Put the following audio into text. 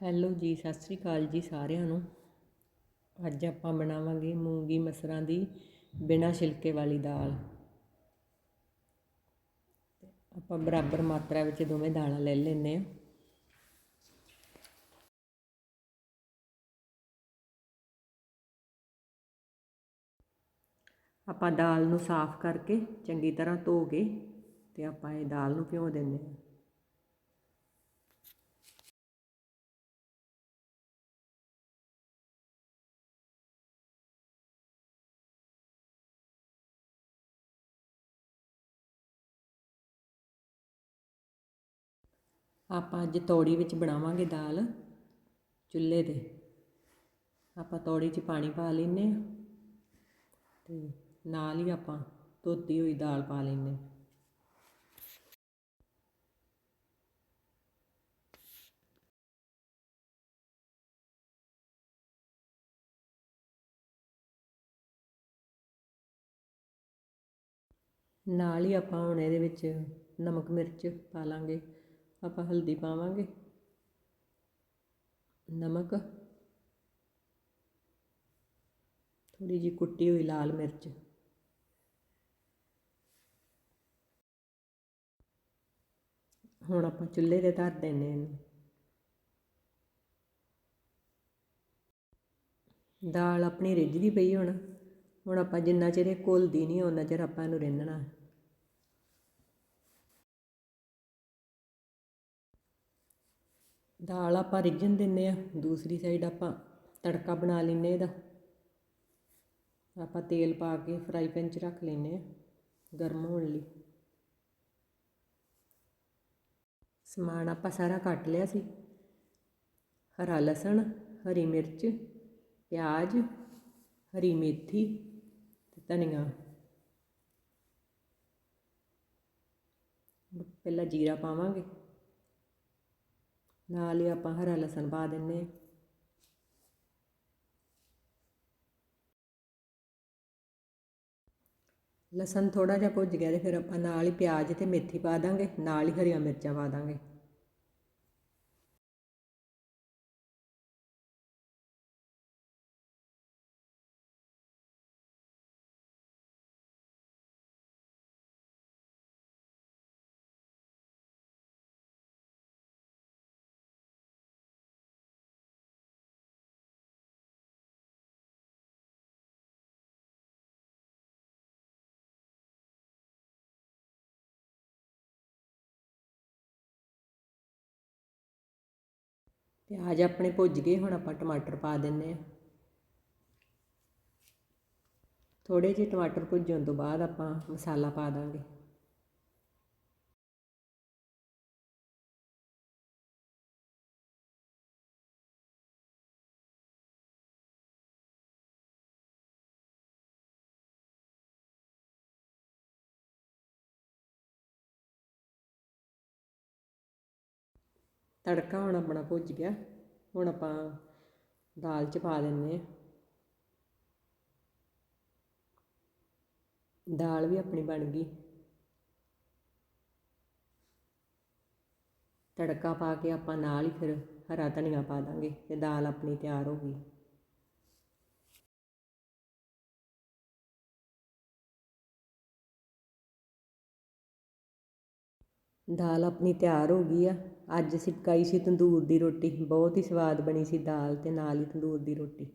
Hello ਜੀ, ਸਤਿ ਸ੍ਰੀ ਅਕਾਲ ਜੀ ਸਾਰਿਆਂ ਨੂੰ। ਅੱਜ ਆਪਾਂ ਬਣਾਵਾਂਗੇ ਮੂੰਗੀ ਮਸਰਾਂ ਦੀ ਬਿਨਾਂ ਛਿਲਕੇ ਵਾਲੀ ਦਾਲ। ਆਪਾਂ ਬਰਾਬਰ ਮਾਤਰਾ ਵਿੱਚ ਦੋਵੇਂ ਦਾਲਾਂ ਲੈ ਲੈਂਦੇ ਹਾਂ। ਆਪਾਂ ਦਾਲ ਨੂੰ ਸਾਫ਼ ਕਰਕੇ ਚੰਗੀ ਤਰ੍ਹਾਂ ਧੋ ਕੇ ਤੇ ਆਪਾਂ ਇਹ ਦਾਲ ਨੂੰ ਭਿਓ ਦਿੰਦੇ ਹਾਂ। ਆਪਾਂ ਅੱਜ ਤੌੜੀ ਵਿੱਚ ਬਣਾਵਾਂਗੇ ਦਾਲ ਚੁੱਲ੍ਹੇ 'ਤੇ। ਆਪਾਂ ਤੌੜੀ 'ਚ ਪਾਣੀ ਪਾ ਲੈਂਦੇ ਹਾਂ ਤੇ ਨਾਲ ਹੀ ਆਪਾਂ ਧੋਤੀ ਹੋਈ ਦਾਲ ਪਾ ਲੈਂਦੇ ਹਾਂ। ਨਾਲ ਹੀ ਆਪਾਂ ਹੁਣ ਇਹਦੇ ਵਿੱਚ ਨਮਕ ਮਿਰਚ ਪਾ ਲਾਂਗੇ। ਆਪਾਂ ਹਲਦੀ ਪਾਵਾਂਗੇ। ਨਮਕ। ਥੋੜੀ ਜਿਹੀ ਕੁੱਟੀ ਹੋਈ ਲਾਲ ਮਿਰਚ। ਹੁਣ ਆਪਾਂ ਚੁੱਲ੍ਹੇ ਤੇ ਧਰ ਦਿੰਨੇ ਇਹਨੂੰ। ਦਾਲ ਆਪਣੀ ਰਿੱਝਦੀ ਪਈ ਹੁਣ। ਹੁਣ ਆਪਾਂ ਜਿੰਨਾ ਚਿਰ ਇਹ ਘੁਲਦੀ ਨਹੀਂ ਉਹਨਾਂ ਚਿਰ ਆਪਾਂ ਇਹਨੂੰ ਰਿੰਨਣਾ। ਦਾਲ ਆਪਾਂ ਰਿੱਝਣ ਦਿੰਨੇ ਆ ਦੂਸਰੀ ਸਾਈਡ ਆਪਾਂ ਤੜਕਾ ਬਣਾ ਲੈਨੇ ਇਹਦਾ। ਆਪਾਂ ਤੇਲ ਪਾ ਕੇ ਫਰਾਈ ਪੈਨ 'ਚ ਰੱਖ ਲੈਨੇ ਆ ਗਰਮ ਹੋਣ ਲਈ। ਸਮਾਨ ਆਪਾਂ ਸਾਰਾ ਕੱਟ ਲਿਆ ਸੀ। ਹਰਾ ਲਸਣ, ਹਰੀ ਮਿਰਚ, ਪਿਆਜ਼, ਹਰੀ ਮੇਥੀ ਤੇ ਧਨੀਆ। ਪਹਿਲਾਂ ਜੀਰਾ ਪਾਵਾਂਗੇ। ਨਾਲ ਹੀ ਆਪਾਂ ਹਰਾ ਲਸਣ ਪਾ ਦਿੰਨੇ ਲਸਣ ਥੋੜਾ ਜਿਹਾ ਭੁੱਜ ਗਿਆ ਤੇ ਫਿਰ ਆਪਾਂ ਨਾਲ ਹੀ ਪਿਆਜ਼ ਤੇ ਮੇਥੀ ਪਾ ਦਾਂਗੇ, ਨਾਲ ਹੀ ਹਰੀਆਂ ਮਿਰਚਾਂ ਪਾ ਦਾਂਗੇ। ਪਿਆਜ਼ ਆਪਣੇ ਭੁੱਜ ਗਏ, ਹੁਣ ਆਪਾਂ ਟਮਾਟਰ ਪਾ ਦਿੰਨੇ ਆ ਥੋੜੇ ਜਿਹੇ ਟਮਾਟਰ ਭੁੱਜਣ ਤੋਂ ਬਾਅਦ ਆਪਾਂ ਮਸਾਲਾ ਪਾ ਦਾਂਗੇ। ਤੜਕਾ ਹੁਣ ਆਪਣਾ ਭੁੱਜ ਗਿਆ। ਹੁਣ ਆਪਾਂ ਦਾਲ 'ਚ ਪਾ ਦਿੰਨੇ ਆ। ਦਾਲ ਵੀ ਆਪਣੀ ਬਣ ਗਈ। ਤੜਕਾ ਪਾ ਕੇ ਆਪਾਂ ਨਾਲ ਹੀ ਫਿਰ ਹਰਾ ਧਨੀਆ ਪਾ ਦਾਂਗੇ ਤੇ ਦਾਲ ਆਪਣੀ ਤਿਆਰ ਹੋ ਗਈ। ਦਾਲ ਆਪਣੀ ਤਿਆਰ ਹੋ ਗਈ ਆ। ਅੱਜ ਅਸੀਂ ਪਕਾਈ ਸੀ ਤੰਦੂਰ ਦੀ ਰੋਟੀ, ਬਹੁਤ ਹੀ ਸਵਾਦ ਬਣੀ ਸੀ ਦਾਲ ਅਤੇ ਨਾਲ ਹੀ ਤੰਦੂਰ ਦੀ ਰੋਟੀ।